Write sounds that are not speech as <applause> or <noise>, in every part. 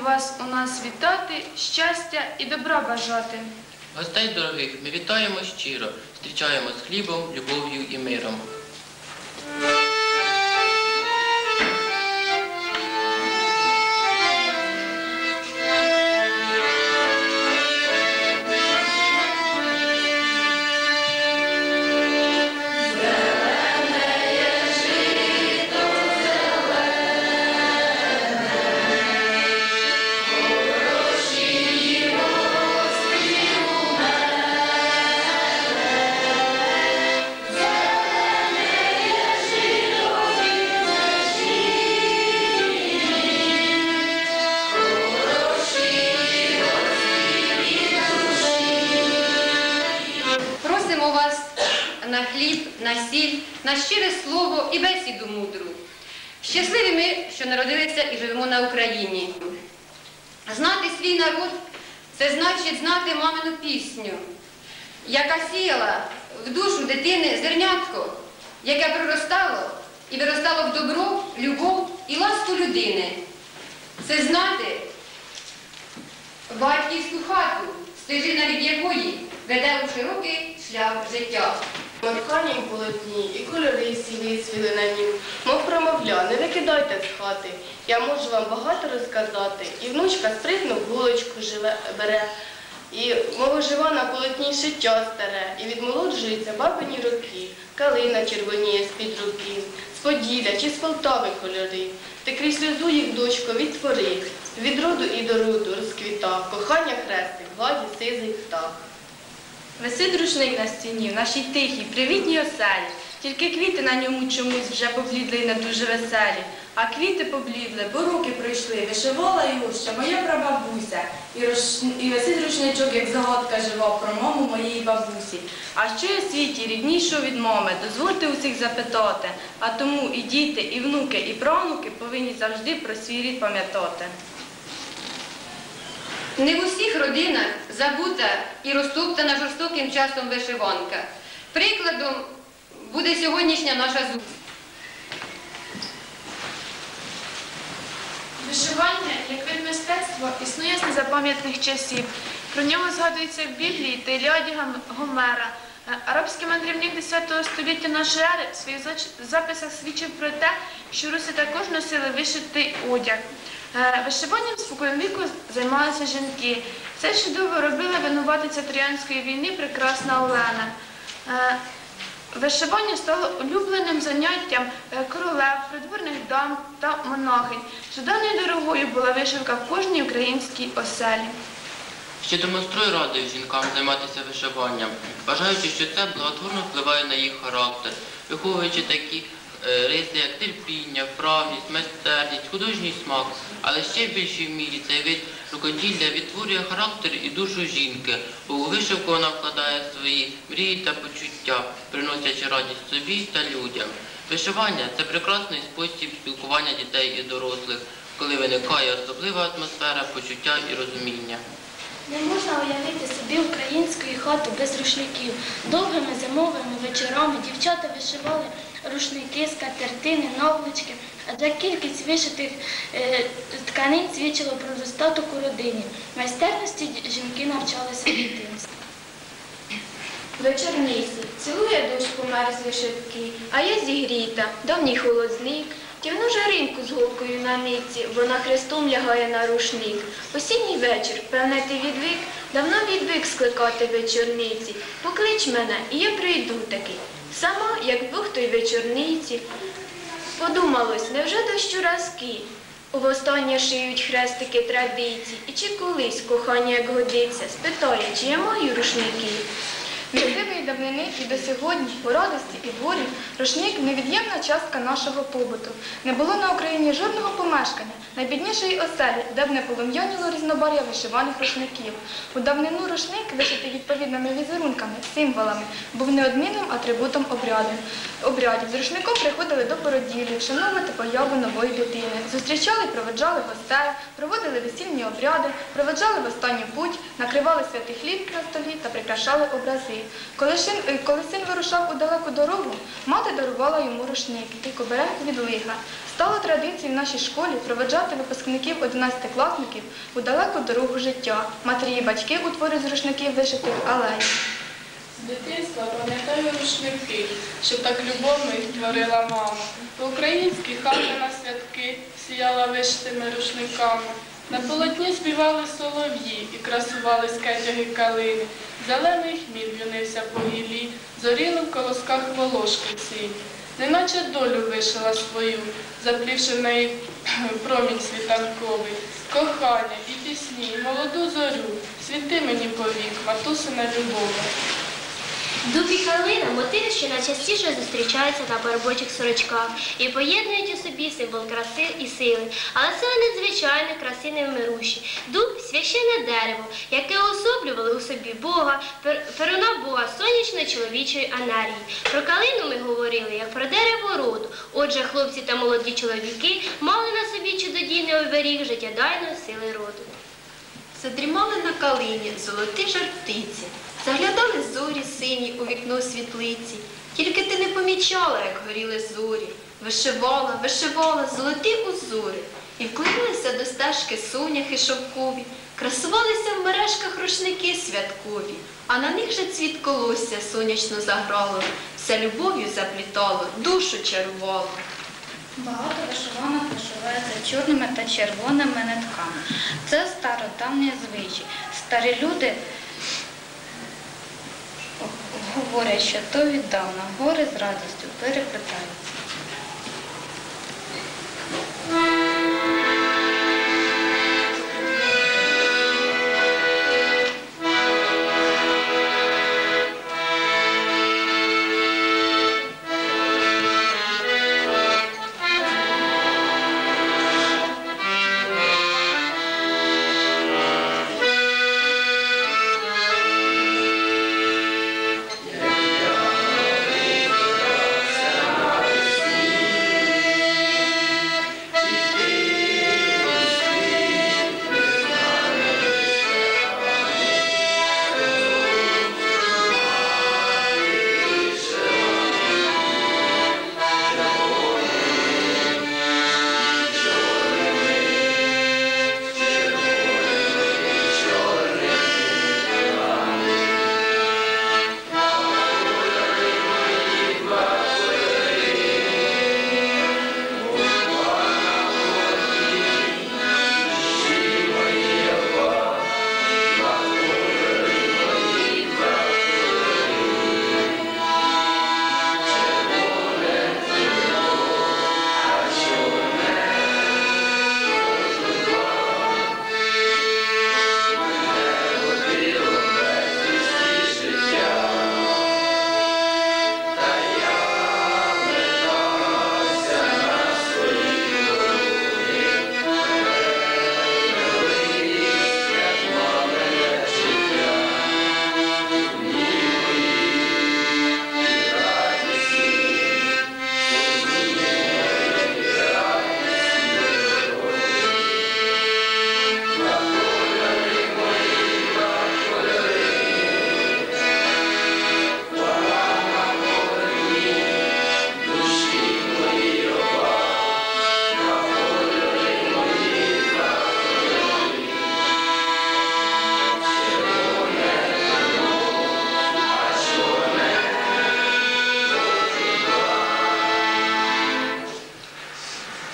вас у нас вітати, щастя і добра бажати. Гостей дорогих ми вітаємо щиро, зустрічаємо з хлібом, любов'ю і миром. Щире слово і бесіду мудру. Щасливі ми, що народилися і живемо на Україні. Знати свій народ це значить знати мамину пісню, яка сіяла в душу дитини зернятко, яке проростало і виростало в добро, любов і ласку людини. Це знати батьківську хату, стежина від якої веде у широкий шлях життя. В полотні, і кольори сіві свіли на нім. Мов промовля, не викидайте з хати. Я можу вам багато розказати. І внучка спритно булочку живе, бере. І мов жива на полотні шиття старе, і відмолоджуються бабині роки. Калина червоніє з-під руки, з Поділля чи з Полтави кольори. Ти крізь сльозу їх, дочко, відтвори. Від роду і до роду розквітав, кохання хрестик, гладі сизий птах. Висить рушник на стіні, в нашій тихій, привітній оселі. Тільки квіти на ньому чомусь вже поблідли і не дуже веселі. А квіти поблідли, бо роки пройшли. Вишивала його ще моя прабабуся. І, рош... і висить рушничок, як загадка жива про маму моєї бабусі. А що в світі ріднішого від мами? Дозвольте усіх запитати. А тому і діти, і внуки, і правнуки повинні завжди про свій рід пам'ятати. Не в усіх родинах забута і розтоптана жорстоким часом вишиванка. Прикладом буде сьогоднішня наша зустріч. Вишивання, як вид мистецтва, існує з незапам'ятних часів. Про нього згадується в Біблії та Іліаді Гомера. Е, Арабський мандрівник X століття нашої ери в своїх записах свідчив про те, що руси також носили вишитий одяг. Е, Вишиванням споконвіку займалися жінки. Це чудово робила винуватиця Троянської війни прекрасна Олена. Е, Вишивання стало улюбленим заняттям е, королев, придворних дам та монахинь. Жаданою дорогою була вишивка в кожній українській оселі. Ще демонструю радою жінкам займатися вишиванням, вважаючи, що це благотворно впливає на їх характер, виховуючи такі риси, як терпіння, вправність, майстерність, художній смак, але ще в більшій мірі цей вид рукоділля відтворює характер і душу жінки, у вишивку вона вкладає свої мрії та почуття, приносячи радість собі та людям. Вишивання це прекрасний спосіб спілкування дітей і дорослих, коли виникає особлива атмосфера почуття і розуміння. Не можна уявити собі української хати без рушників. Довгими зимовими вечорами дівчата вишивали рушники, скатертини, наволочки, адже кількість вишитих е, тканин свідчила про достаток у родині. Майстерності жінки навчалися в дитинстві. Вечорниці, цілує дочку мерзлі шибки, а я зігріта, давній холодник. Тягну жаринку з голкою на нитці, вона хрестом лягає на рушник. Осінній вечір, певне, ти відвик, давно відвик скликати вечорниці. Поклич мене, і я прийду таки. Сама, як Бог той вечорниці. Подумалось, невже дощу разки? У востаннє шиють хрестики традицій, і чи колись кохання як годиться, спитає, чи я маю рушники. Сивої давнини і до сьогодні, у радості і дворі, рушник невід'ємна частка нашого побуту. Не було на Україні жодного помешкання, найбіднішої оселі, де б не полум'яніло різнобар'я вишиваних рушників. У давнину рушник, вишитий відповідними візерунками, символами, був неодмінним атрибутом обрядів. З рушником приходили до породілі, вшановувати появу нової дитини, зустрічали і проведжали гостей, проводили весільні обряди, проведжали в останню путь, накривали святий хліб на столі та прикрашали образи. Коли син, е, коли син вирушав у далеку дорогу, мати дарувала йому рушник і коберех від лиха. Стало традицією в нашій школі проведжати випускників 11-класників у далеку дорогу життя. Матері і батьки у творі з рушників вишитих алей. З дитинства пам'ятаю рушники, що так любовно їх творила мама. По-українськи хата на святки сіяла вишитими рушниками. На полотні співали солов'ї і красували скетяги калини. Зелений хміль в'юнився по гілі, зоріли в колосках волошки ці, Неначе долю вишила свою, заплівши в неї <clears throat> промінь світанковий, кохання і пісні, молоду зорю, світи мені повік, матусина любові. Дуб і калина – мотиви, що найчастіше зустрічаються на барбочих сорочках і поєднують у собі символ краси і сили. Але це надзвичайно краси невмирущі. Дуб – священне дерево, яке уособлювали у собі Бога, перуна Бога сонячної чоловічої енергії. Про калину ми говорили як про дерево роду. Отже, хлопці та молоді чоловіки мали на собі чудодійний оберіг життєдайної сили роду. Задрімали на калині золоті жартиці, заглядали зорі сині у вікно світлиці. Тільки ти не помічала, як горіли зорі, вишивала, вишивала золоті узори, і вклинилися до стежки соняхи шовкові, красувалися в мережках рушники святкові, а на них же цвіт колосся сонячно заграло, все любов'ю заплітало, душу чарувало. Багато вишиванок вишивається чорними та червоними нитками. Це стародавні звичай. Старі люди говорять, що то віддавна гори з радістю переплетаються.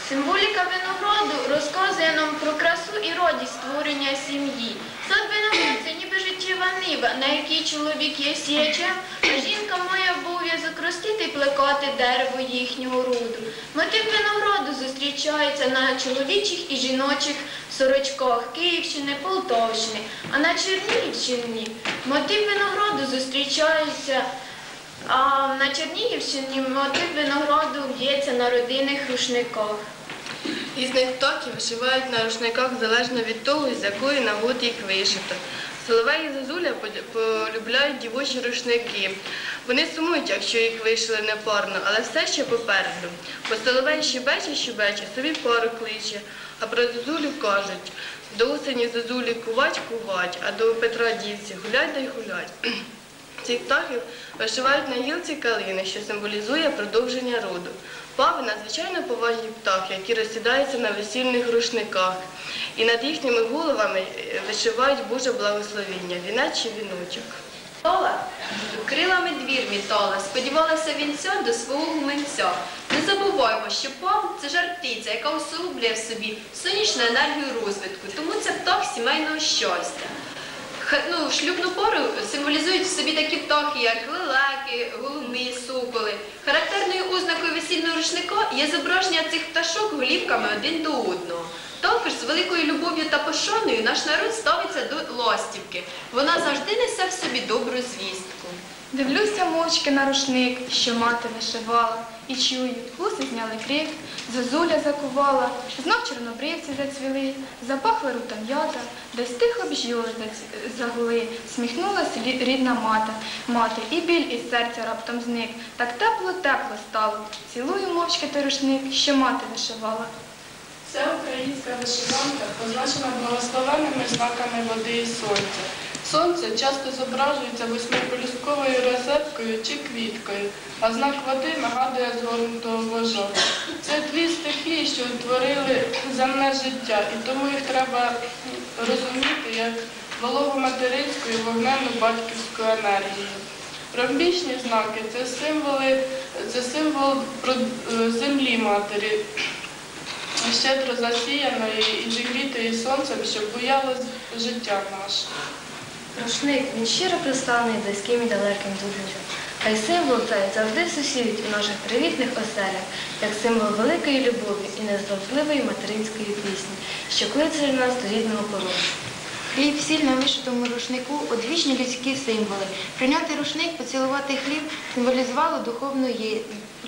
Символіка винограду розказує нам про красу і радість створення сім'ї. Сад виноград це ніби життєва нива, на якій чоловік є сіячем, а жінка має обов'язок ростити і плекати дерево їхнього роду. Мотив винограду зустрічається на чоловічих і жіночих сорочках Київщини, Полтавщини, а на Чернігівщині мотив винограду зустрічається а на Чернігівщині мотив винограду в'ється на родинних рушниках. Із ниток вишивають на рушниках залежно від того, з якої нагоди їх вишито. Соловей і Зозуля полюбляють дівочі рушники. Вони сумують, якщо їх вишили непарно, але все ще попереду. Бо Соловей щебече, щебече, собі пару кличе, а про Зозулю кажуть, до осені Зозулі кувать, кувать, а до Петра дівці гулять да й гулять. <clears throat> цих птахів вишивають на гілці калини, що символізує продовження роду. Пави надзвичайно поважні птахи, які розсідаються на весільних рушниках. І над їхніми головами е, вишивають Боже благословіння, вінець чи віночок. Тола крилами двір мітала, сподівалася вінця до свого гуменця. Не забуваймо, що пав це жар птиця, яка усугублює в собі сонячну енергію розвитку, тому це птах сімейного щастя. Ну, шлюбну пору символізують в собі такі птахи, як лелеки, голуби, соколи. Характерною ознакою весільного рушника є зображення цих пташок голівками один до одного. Також з великою любов'ю та пошаною наш народ ставиться до ластівки. Вона завжди несе в собі добру звістку. Дивлюся мовчки на рушник, що мати вишивала, і чую, гуси зняли крик, зозуля закувала, знов чорнобривці зацвіли, запахли рутом ята, десь тихо бжіли загули, сміхнулась рідна мати, мати, і біль із серця раптом зник. Так тепло-тепло стало. Цілую мовчки той рушник, що мати вишивала. Ця українська вишиванка позначена благословенними знаками води і сонця. Сонце часто зображується восьмиполюсковою розеткою чи квіткою, а знак води нагадує згорнутого вожа. Це дві стихії, що утворили земне життя, і тому їх треба розуміти як вологу материнську і вогненну батьківську енергію. Ромбічні знаки це символи, це символ е, землі матері, щедро засіяної і зігрітої сонцем, щоб буяло життя наше. Рушник, він щиро представлений близьким і далеким друзям. Хай символ цей завжди сусідить у наших привітних оселях, як символ великої любові і незловливої материнської пісні, що кличе нас до рідного порогу. Хліб, сіль на вишитому рушнику одвічні людські символи. Прийняти рушник, поцілувати хліб символізувало духовну є...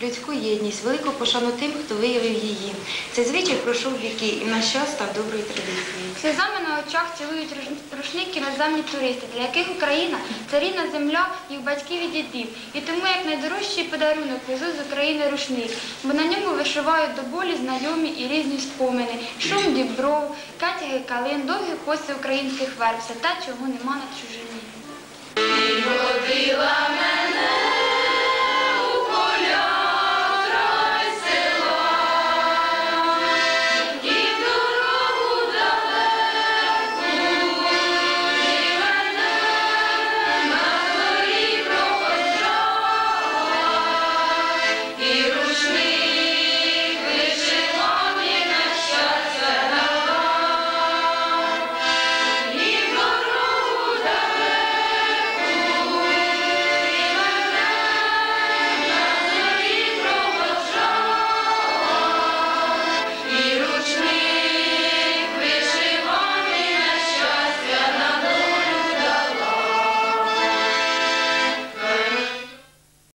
людську єдність, велику пошану тим, хто виявив її. Цей звичай пройшов віки і наш час став доброю традицією. Сльозами на очах цілують руш- рушники іноземні туристи, для яких Україна це рідна земля їх батьків і дідів. І тому як найдорожчий подарунок везуть з України рушник, бо на ньому вишивають до болі знайомі і різні спомини. Шум дібров, катяги калин, довгі коси українських верб, все те, чого нема на чужині. Водила